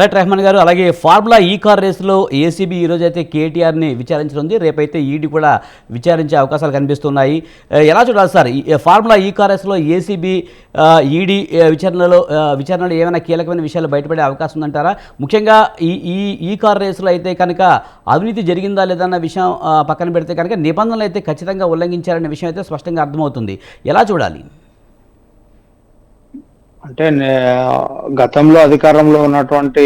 Right Rahman గారు అలాగే formula E car రేసులో ఏసీబీ ఈరోజు అయితే కేటీఆర్ని విచారించనుంది. రేపైతే ఈడీ కూడా విచారించే అవకాశాలు కనిపిస్తున్నాయి. ఎలా చూడాలి సార్? ఈ ఫార్ములా ఈ కార్ రేసులో ఏసీబీ ఈడీ విచారణలో విచారణలో ఏమైనా కీలకమైన విషయాలు బయటపడే అవకాశం ఉందంటారా? ముఖ్యంగా ఈ ఈ ఈ కార్ రేసులో అయితే కనుక అవినీతి జరిగిందా లేదా అన్న విషయం పక్కన పెడితే కనుక నిబంధనలు అయితే ఖచ్చితంగా ఉల్లంఘించారనే విషయం అయితే స్పష్టంగా అర్థమవుతుంది. ఎలా చూడాలి? అంటే గతంలో అధికారంలో ఉన్నటువంటి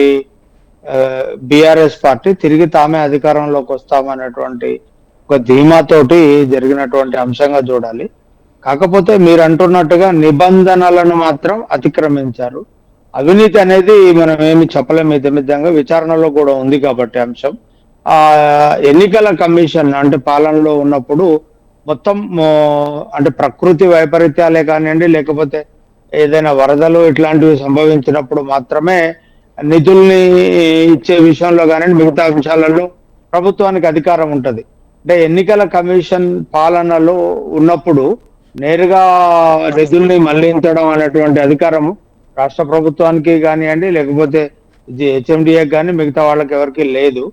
బీఆర్ఎస్ పార్టీ తిరిగి తామే అధికారంలోకి వస్తామనేటువంటి ఒక ధీమాతోటి జరిగినటువంటి అంశంగా చూడాలి. కాకపోతే మీరు అంటున్నట్టుగా నిబంధనలను మాత్రం అతిక్రమించారు. అవినీతి అనేది మనం ఏమి చెప్పలేము ఇదమిద్దంగా విచారణలో కూడా ఉంది కాబట్టి అంశం. ఆ ఎన్నికల కమిషన్ అంటే పాలనలో ఉన్నప్పుడు మొత్తం అంటే ప్రకృతి వైపరీత్యాలే కానివ్వండి లేకపోతే ఏదైనా వరదలు ఇట్లాంటివి సంభవించినప్పుడు మాత్రమే నిధుల్ని ఇచ్చే విషయంలో కానీ మిగతా అంశాలలో ప్రభుత్వానికి అధికారం ఉంటుంది. అంటే ఎన్నికల కమిషన్ పాలనలో ఉన్నప్పుడు నేరుగా నిధుల్ని మళ్ళించడం అనేటువంటి అధికారం రాష్ట్ర ప్రభుత్వానికి కానివ్వండి లేకపోతే హెచ్ఎండిఏకి కానీ మిగతా వాళ్ళకి ఎవరికి లేదు.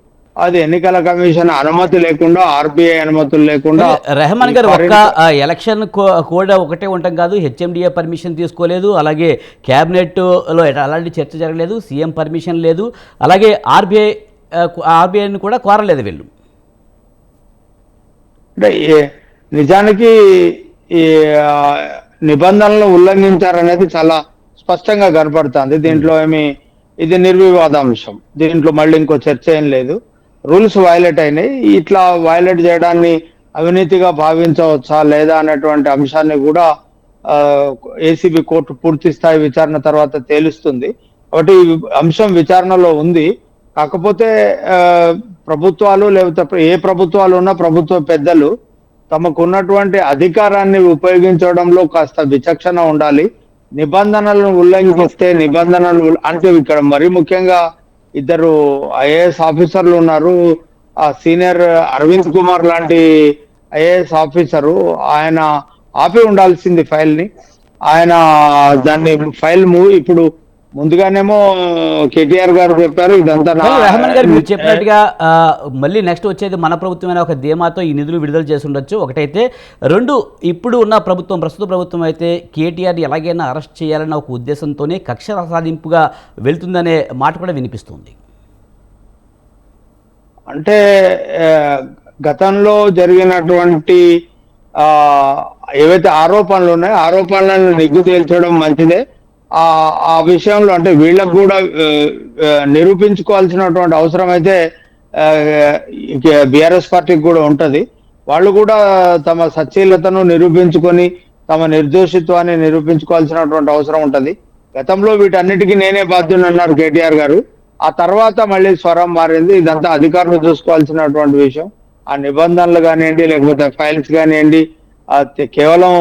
అది ఎన్నికల కమిషన్ అనుమతి లేకుండా ఆర్బీఐ అనుమతులు లేకుండా రెహమాన్ గారు ఒక్క ఎలక్షన్ కోడ్ ఒకటే ఉంటాం కాదు హెచ్ఎండిఏ పర్మిషన్ తీసుకోలేదు అలాగే క్యాబినెట్లో అలాంటి చర్చ జరగలేదు సీఎం పర్మిషన్ లేదు అలాగే ఆర్బీఐ ఆర్బీఐని కూడా కోరలేదు వీళ్ళు. అంటే నిజానికి ఈ నిబంధనలను ఉల్లంఘించారనేది చాలా స్పష్టంగా కనపడుతుంది. దీంట్లో ఏమి ఇది నిర్వివాదాంశం. దీంట్లో మళ్ళీ ఇంకో చర్చ ఏం లేదు. రూల్స్ వయలేట్ అయినాయి. ఇట్లా వయలేట్ చేయడాన్ని అవినీతిగా భావించవచ్చా లేదా అనేటువంటి అంశాన్ని కూడా ఏసీబీ కోర్టు పూర్తి స్థాయి విచారణ తర్వాత తేలుస్తుంది. కాబట్టి ఈ అంశం విచారణలో ఉంది. కాకపోతే ప్రభుత్వాలు లేకపోతే ఏ ప్రభుత్వాలు ఉన్నా ప్రభుత్వ పెద్దలు తమకున్నటువంటి అధికారాన్ని ఉపయోగించడంలో కాస్త విచక్షణ ఉండాలి. నిబంధనలను ఉల్లంఘిస్తే నిబంధనలు అంటే ఇక్కడ మరీ ముఖ్యంగా ఇద్దరు ఐఏఎస్ ఆఫీసర్లు ఉన్నారు. ఆ సీనియర్ అరవింద్ కుమార్ లాంటి ఐఏఎస్ ఆఫీసరు ఆయన ఆపి ఉండాల్సింది ఫైల్ని ఆయన దాన్ని ఫైల్ మూవ్ ఇప్పుడు ముందుగానేమో కేటీఆర్ గారు చెప్పారు ఇదంతా రెహమాన్ గారు మీరు చెప్పినట్టుగా మళ్ళీ నెక్స్ట్ వచ్చేది మన ప్రభుత్వమైన ఒక ధీమాతో ఈ నిధులు విడుదల చేసి ఉండొచ్చు ఒకటైతే రెండు ఇప్పుడు ఉన్న ప్రభుత్వం ప్రస్తుత ప్రభుత్వం అయితే కేటీఆర్ని ఎలాగైనా అరెస్ట్ చేయాలన్న ఒక ఉద్దేశంతోనే కక్ష సాధింపుగా వెళ్తుందనే మాట కూడా వినిపిస్తుంది. అంటే గతంలో జరిగినటువంటి ఏవైతే ఆరోపణలు ఉన్నాయో ఆరోపణలను నిగ్గు తేల్చడం మంచిదే. ఆ ఆ విషయంలో అంటే వీళ్ళకు కూడా నిరూపించుకోవాల్సినటువంటి అవసరం అయితే బీఆర్ఎస్ పార్టీకి కూడా ఉంటుంది. వాళ్ళు కూడా తమ సచ్చీలతను నిరూపించుకొని తమ నిర్దోషిత్వాన్ని నిరూపించుకోవాల్సినటువంటి అవసరం ఉంటుంది. గతంలో వీటన్నిటికీ నేనే బాధ్యుని అన్నారు కేటీఆర్ గారు. ఆ తర్వాత మళ్ళీ స్వరం మారింది. ఇదంతా అధికారులు చూసుకోవాల్సినటువంటి విషయం. ఆ నిబంధనలు కానివ్వండి లేకపోతే ఫైల్స్ కానివ్వండి కేవలం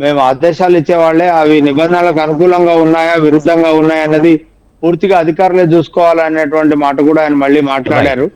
మేము ఆదేశాలు ఇచ్చేవాళ్ళే అవి నిబంధనలకు అనుకూలంగా ఉన్నాయా విరుద్ధంగా ఉన్నాయా అన్నది పూర్తిగా అధికారులే చూసుకోవాలనేటువంటి మాట కూడా ఆయన మళ్ళీ మాట్లాడారు.